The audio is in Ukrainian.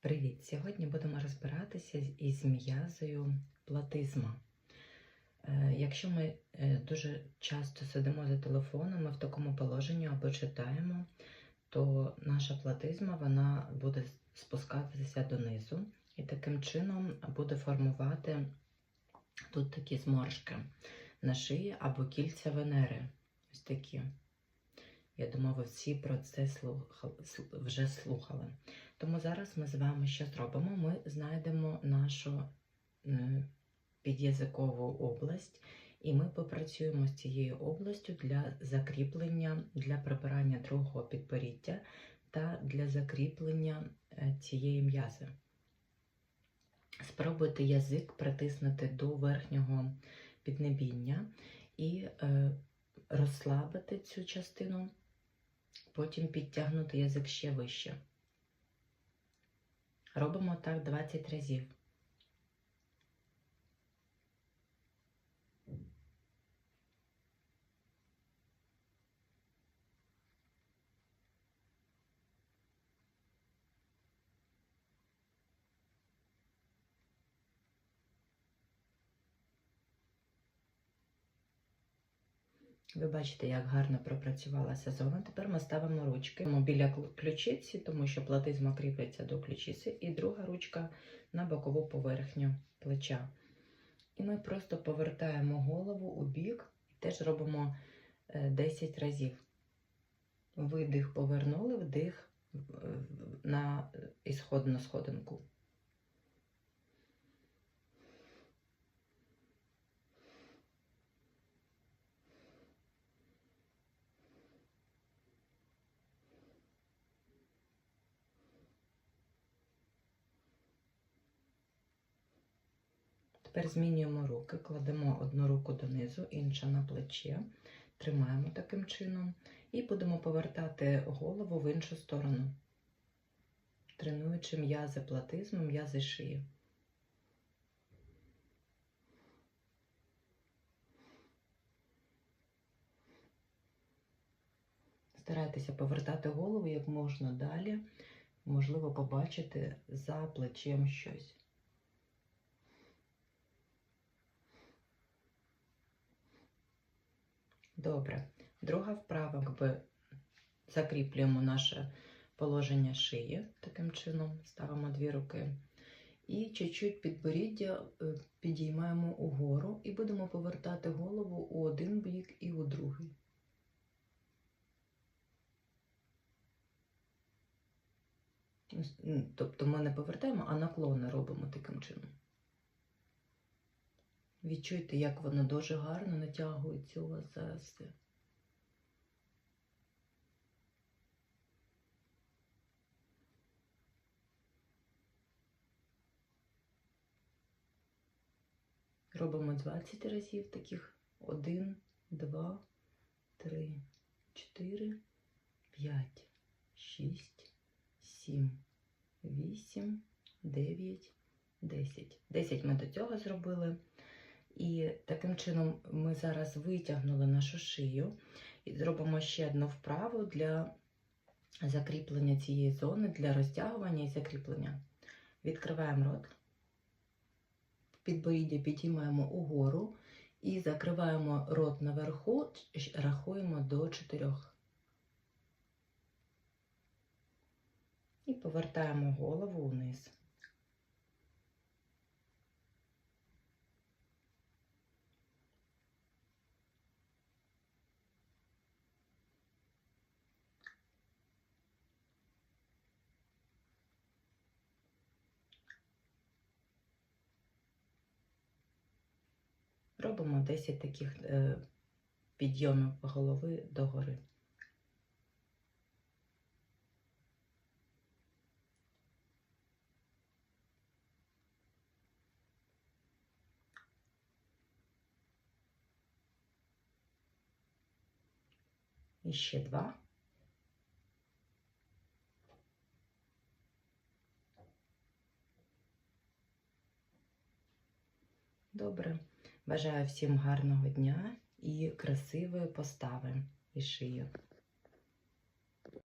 Привіт! Сьогодні будемо розбиратися із м'язою платизма. Е, Якщо ми е, дуже часто сидимо за телефоном і в такому положенні або читаємо, то наша платизма вона буде спускатися донизу і таким чином буде формувати тут такі зморшки на шиї або кільця Венери. Ось такі. Я думаю, ви всі про це слухали, вже слухали. Тому зараз ми з вами що зробимо? Ми знайдемо нашу е, під'язикову область, і ми попрацюємо з цією областю для закріплення, для прибирання другого підборіддя та для закріплення е, цієї м'язи. Спробуйте язик притиснути до верхнього піднебіння і е, розслабити цю частину, потім підтягнути язик ще вище. Робимо так 20 разів. Ви бачите, як гарно пропрацювалася зона. Тепер ми ставимо ручки біля ключиці, тому що платизма кріпиться до ключиці, і друга ручка на бокову поверхню плеча. І ми просто повертаємо голову у бік і теж робимо е, 10 разів. Видих повернули, вдих е, на ісходну сходинку. Тепер змінюємо руки, кладемо одну руку донизу, інша на плече, тримаємо таким чином і будемо повертати голову в іншу сторону, тренуючи м'язи платизму, м'язи шиї. Старайтеся повертати голову як можна далі, можливо, побачити за плечем щось. Добре. Друга вправа, якби закріплюємо наше положення шиї, таким чином ставимо дві руки. І чуть-чуть підборіддя е, підіймаємо угору і будемо повертати голову у один бік і у другий. Тобто ми не повертаємо, а наклони робимо таким чином. Відчуйте, як воно дуже гарно натягується у вас зараз. Робимо 20 разів таких. 1, 2, 3, 4, 5, 6, 7, 8, 9, 10. 10 ми до цього зробили. І таким чином ми зараз витягнули нашу шию і зробимо ще одну вправу для закріплення цієї зони, для розтягування і закріплення. Відкриваємо рот, підборіддя підіймаємо угору і закриваємо рот наверху, рахуємо до 4. І повертаємо голову вниз. Робимо 10 таких е, підйомів голови догори. І ще два. Добре. Бажаю всім гарного дня і красивої постави і шию.